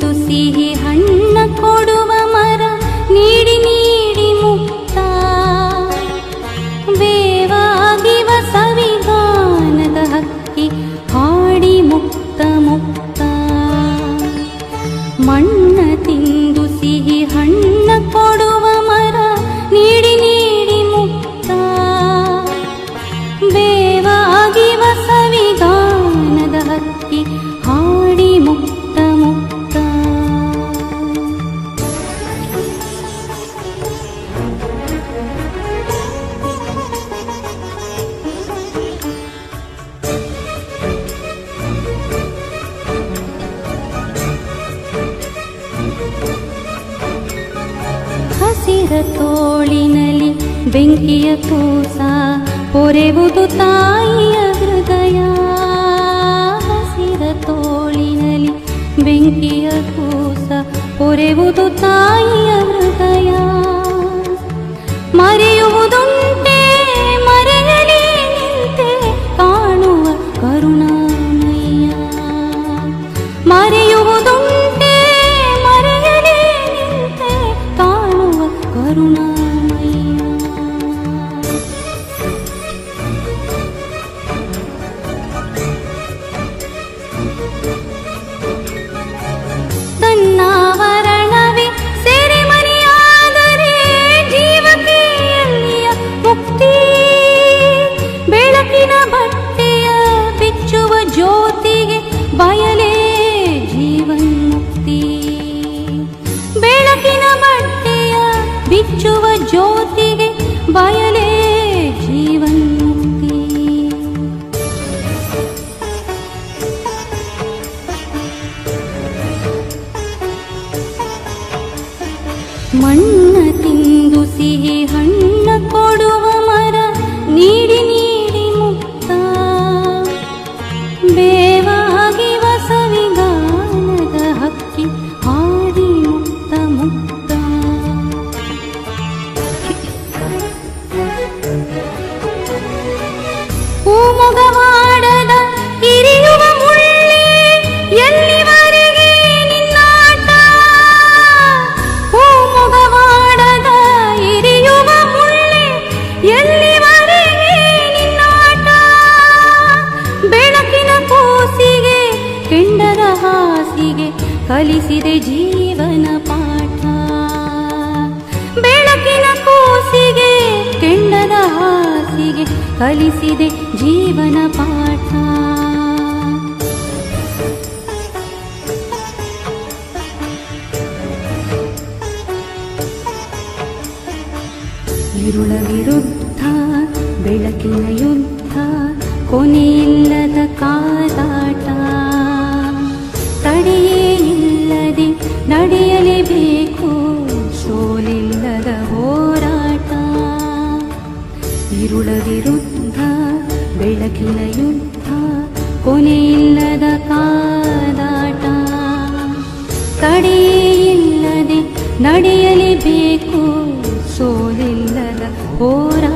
ತಿಂದು ಸಿಹಿ ಹಣ್ಣ ಕೊಡುವ ಹಸಿರ ತೋಳಿನಲ್ಲಿ ಬೆಂಕಿಯ ಕೂಸ ಪೊರೆವುದು ತಾಯಿಯ ಹೃದಯ. ಹಸಿರ ತೋಳಿನಲ್ಲಿ ಬೆಂಕಿಯ ಕೂಸ ಪೊರೆವುದು ತಾಯಿಯ ಹೃದಯ. Mm-hmm. यने जीवन्ति मण्डुसिः हण् ಮಾತಿಗೆ ಕಲಿಸಿದೆ ಜೀವನ ಪಾಠ. ಬೆಳಕಿನ ಕೂಸಿಗೆ, ಕೆಂಡದ ಹಾಸಿಗೆ ಕಲಿಸಿದೆ ಜೀವನ ಪಾಠ. ಇರುಳ ವಿರುದ್ಧ, ಬೆಳಕಿನ ಯುದ್ಧ, ಕೊನೆಯಿಲ್ಲದ ಕಾಲ. ಕುಳವಿರುದ್ಧ ಬೆಳಕಿನ ಯುದ್ಧ ಕೊನೆಯಿಲ್ಲದ ಕಾದಾಟ. ಇಲ್ಲದೆ ನಡೆಯಲೇಬೇಕು ಸೋಲಿಲ್ಲದ ಹೋರಾ